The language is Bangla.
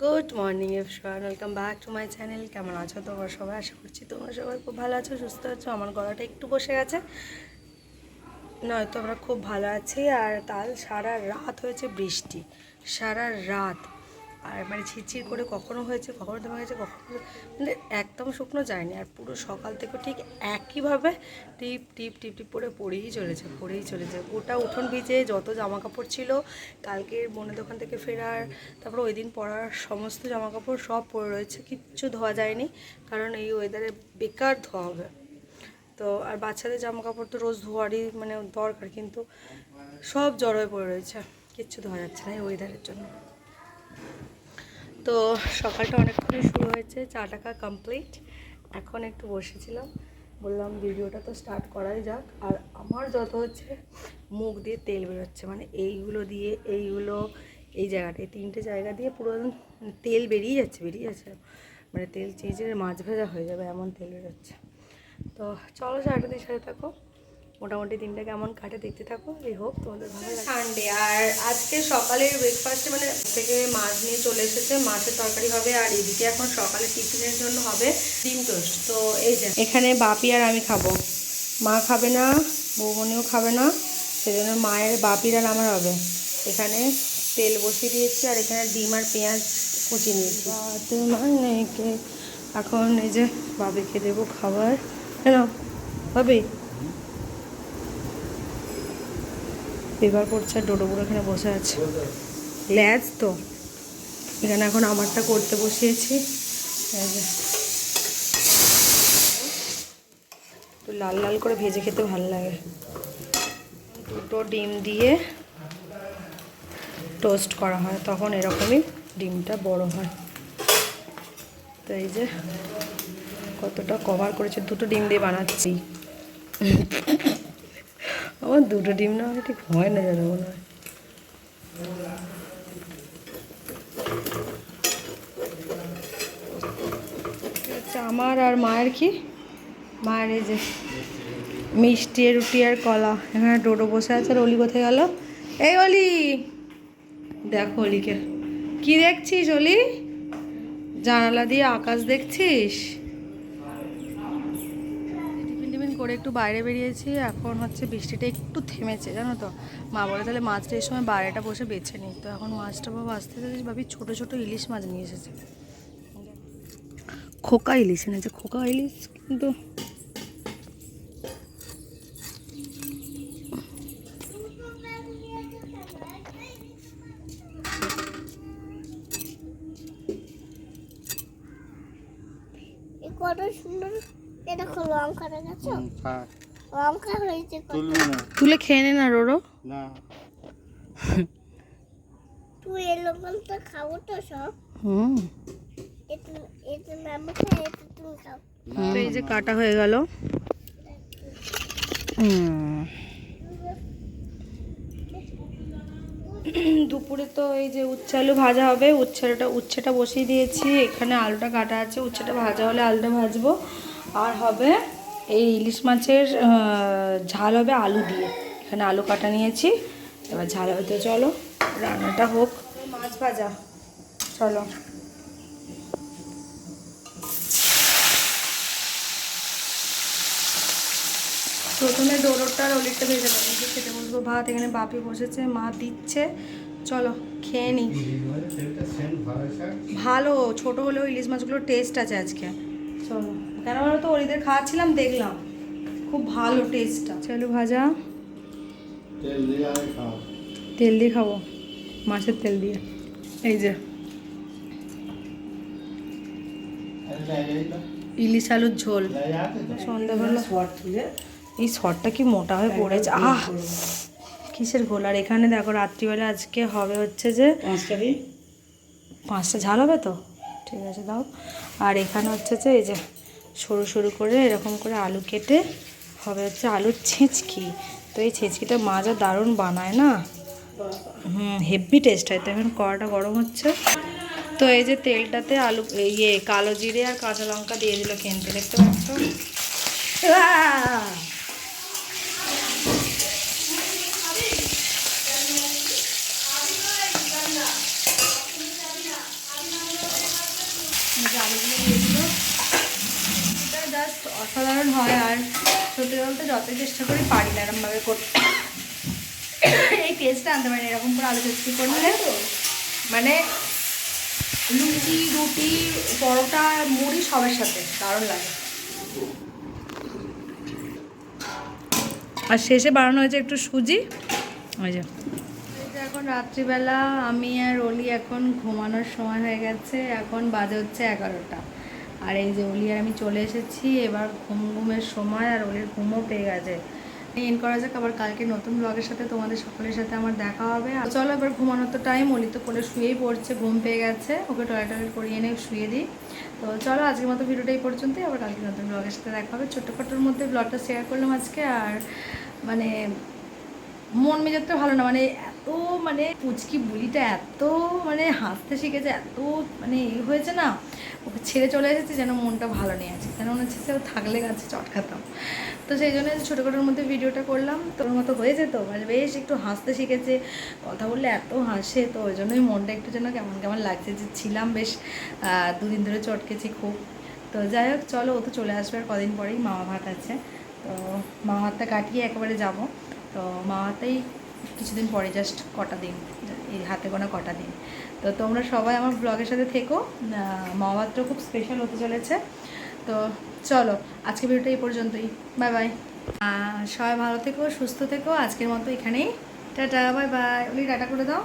Good morning এফসান welcome back to my channel. কেমন আছো তোমরা সবাই? আশা করছি তোমরা সবাই খুব ভালো আছো, সুস্থ আছো। আমার গলাটা একটু বসে গেছে। নয়তো আমরা খুব ভালো আছি। আর কাল সারা রাত হয়েছে বৃষ্টি। সারা রাত। আর মানে ঝিরঝির করে কখনো হয়েছে, কখনো থেমে গেছে কখনো মানে একদম শুকনো যায়নি। আর পুরো সকাল থেকে ঠিক একইভাবে টিপ টিপ টিপ টিপ করে পড়েই চলেছে পড়েই চলেছে। গোটা উঠোন ভিজে যত জামা কাপড় ছিল, কালকের বোনের দোকান থেকে ফেরার, তারপর ওই দিন পরার সমস্ত জামা কাপড় সব পরে রয়েছে। কিচ্ছু ধোয়া যায়নি, কারণ এই ওয়েদারে বেকার ধোয়া হবে। তো আর বাচ্চাদের জামা কাপড় তো রোজ ধোয়ারই মানে দরকার, কিন্তু সব জড় হয়ে পড়ে রয়েছে। কিচ্ছু ধোয়া যাচ্ছে না এই ওয়েদারের জন্য। তো সকালটা অনেকক্ষণই শুরু হয়েছে, চা টাকা কমপ্লিট এখন একটু বসেছিলাম, বললাম ভিডিওটা তো স্টার্ট করাই যাক। আর আমার যত হচ্ছে, মুখ দিয়ে তেল বেরোচ্ছে মানে এইগুলো দিয়ে, এইগুলো, এই জায়গাটা এই তিনটে জায়গা দিয়ে পুরো তেল বেরিয়ে যাচ্ছে বেরিয়ে যাচ্ছে। মানে তেল চিজের মাছ ভাজা হয়ে যাবে, এমন তেল বেরোচ্ছে। তো চলো সারাটাদের সাথে থাকো। মোটামুটি দিনটা কেমন কাটে দেখতে থাকো। এই হোক তোমাদের ভালো সানডে আর আজকে সকালের ব্রেকফাস্টে মানে থেকে মাছ নিয়ে চলে এসেছে মাছের তরকারি হবে আর এদিকে এখন সকালে টিফিনের জন্য হবে ডিম টোস্ট। তো এই যে এখানে বাপি আর আমি খাব। মা খাবে না বৌমনিও খাবে না সেজন্য মায়ের বাপির আর আমার হবে। এখানে তেল বসিয়ে দিয়েছি আর এখানে ডিম আর পেঁয়াজ কুচি নিয়েছি। এখন এই যে বাবিকে দেবো খাবার। কেন বাবি পেপার পড়ছে আর ডোডোগুলো এখানে বসে আছে। ল্যাজ তো। এখানে এখন আমারটা করতে বসিয়েছি। একটু লাল লাল করে ভেজে খেতে ভালো লাগে। দুটো ডিম দিয়ে টোস্ট করা হয়, তখন এরকমই ডিমটা বড় হয়। তো এই যে, কতটা কভার করেছে, দুটো ডিম দিয়ে বানাচ্ছি। আমার দুটো ডিম না ঠিক হয় না যেন মনে হয়। আচ্ছা আমার আর মায়ের কি? মায়ের এই যে মিষ্টি, রুটি আর কলা। এখানে টোটো বসে আছে আর অলি কোথায় গেল? এই অলি! দেখো অলিকে। কি দেখছিস অলি? জানালা দিয়ে আকাশ দেখছিস? করে একটু বাইরে বেরিয়েছি, এখন হচ্ছে বৃষ্টিটা একটু থেমেছে, জানো তো। মা বলে, তাহলে মাছটা এই সময় বাইরেটা বসে বেছে নিই তো এখন মাছটা বাবা আসতে আসতে ভাবি ছোটো ছোটো ইলিশ মাছ নিয়ে এসেছে। খোকা ইলিশ এনেছে খোকা ইলিশ কিন্তু কত সুন্দর দেখো লঙ্কাটা গেছো লঙ্কা হয়েছে তুলবি না? তুলে খেয়ে নে না রোরো। না। তুই এই লঙ্কাটা খাব তো সব। হুম। তুমি খাও। তো এই যে কাটা হয়ে গেল। দুপুরে তো এই যে উচ্ছে আলু ভাজা হবে উচ্ছেটা উচ্ছেটা বসিয়ে দিয়েছি। এখানে আলুটা কাটা আছে উচ্ছেটা ভাজা হলে আলুটা ভাজবো। আর হবে এই ইলিশ মাছের ঝাল হবে আলু দিয়ে। এখানে আলু কাটা নিয়েছি এবার ঝাল হতে চলো রান্নাটা হোক। মাছ ভাজা। চলো। প্রথমে ডোরোটা আর অলিটটা ভেজে নেব। খেতে বসবো ভাত এখানে বাপি বসেছে মা দিচ্ছে। চলো খেয়ে নিই ভালো ছোট হলেও ইলিশ মাছগুলোর টেস্ট আছে আজকে। চলো। কেন বলো তো? ওরিদের খাওয়াচ্ছিলাম দেখলাম। খুব ভালো টেস্টটা চলো ভাজা? তেল দিয়ে খাও তেল দিয়ে খাব? মাছের তেল দিয়ে। এই যে। ইলিশ আলুর ঝোল। সন্ধ্যাবেলা। এই শটটা কি মোটা হয়ে পড়েছে? আহ! কিসের ঘোল আর এখানে দেখো রাত্রিবেলা আজকে হবে হচ্ছে যে পাঁচটা ঝাল হবে তো? ঠিক আছে দাও। আর এখানে হচ্ছে যে এই যে সরু সরু করে এরকম করে আলু কেটে হবে হচ্ছে আলুর ছেঁচকি। তো এই ছেঁচকিটা মাজা দারুণ বানায় না? হুম হেভি টেস্ট হয়। তো এখন কড়াটা গরম হচ্ছে। তো এই যে তেলটাতে আলু ইয়ে কালো জিরে আর কাঁচা লঙ্কা দিয়ে দিল কেনতে। দেখতে পাচ্ছ আহ! এই যে আলুগুলো দিয়ে দিল এটা জাস্ট অসাধারণ হয় আর সত্যি বলতে যতই চেষ্টা করি পারি না এরমভাবে করতে। এই টেস্টটা আনতে পারি এরকম করে আলু চচ্চড়ি করলে মানে লুচি রুটি পরোটা মুড়ি সবার সাথে দারুণ লাগে। আর শেষে বানানো হয়েছে একটু সুজি। ওই যে এখন রাত্রিবেলা আমি আর অলি এখন ঘুমানোর সময় হয়ে গেছে এখন বাজে হচ্ছে এগারোটা। আর এই যে অলি আর আমি চলে এসেছি, এবার ঘুম ঘুমের সময় আর অলির ঘুমও পেয়ে গেছে। এন করা যাক, আবার কালকে নতুন ব্লগের সাথে তোমাদের সকলের সাথে আমার দেখা হবে। আর চলো, এবার ঘুমানোর তো টাইম অলি তো করে শুয়েই পড়ছে, ঘুম পেয়ে গেছে। ওকে টয়লেট টয়লেট করিয়ে এনে শুয়ে দিই। তো চলো, আজকের মতো ভিডিওটা এই পর্যন্তই। আবার কালকে নতুন ব্লগের সাথে দেখা হবে। ছোট্টখাটোর মধ্যে ব্লগটা শেয়ার করলাম আজকে, আর মানে মন মেজাজটা ভালো না মানে এত মানে পুচকি বুলিটা এত মানে হাসতে শিখেছে, এত মানে এ হয়েছে না, ওকে ছেড়ে চলে এসেছে যেন মনটা ভালো নিয়ে আছে। যেন মনে হচ্ছে ও থাকলে গাছে চটকাতাম তো সেই জন্য ছোটোখাটোর মধ্যে ভিডিওটা করলাম, তোর মতো হয়েছে তো? মানে বেশ একটু হাসতে শিখেছে, কথা বললে এত হাসে তো, ওই জন্যই মনটা একটু যেন কেমন কেমন লাগছে যে ছিলাম বেশ দুদিন ধরে চটকেছি খুব। তো যাই হোক, চলো, ও তো চলে আসবে আর কদিন পরেই, মামা ভাত আছে। তো মামা ভাতটা কাটিয়ে একেবারে যাব। তো মামা কিছুদিন পরে জাস্ট কটা দিন, এই হাতে গোনা কটা দিন। তো তোমরা সবাই আমার ব্লগের সাথে থেকো। মহাবাত্র খুব স্পেশাল হতে চলেছে। তো চলো আজকে ভিডিওটা এই পর্যন্তই। বাই বাই সবাই ভালো থেকো, সুস্থ থেকো। আজকের মতো এখানেই। টাটা বাই বাই উনি টাটা করে দাও।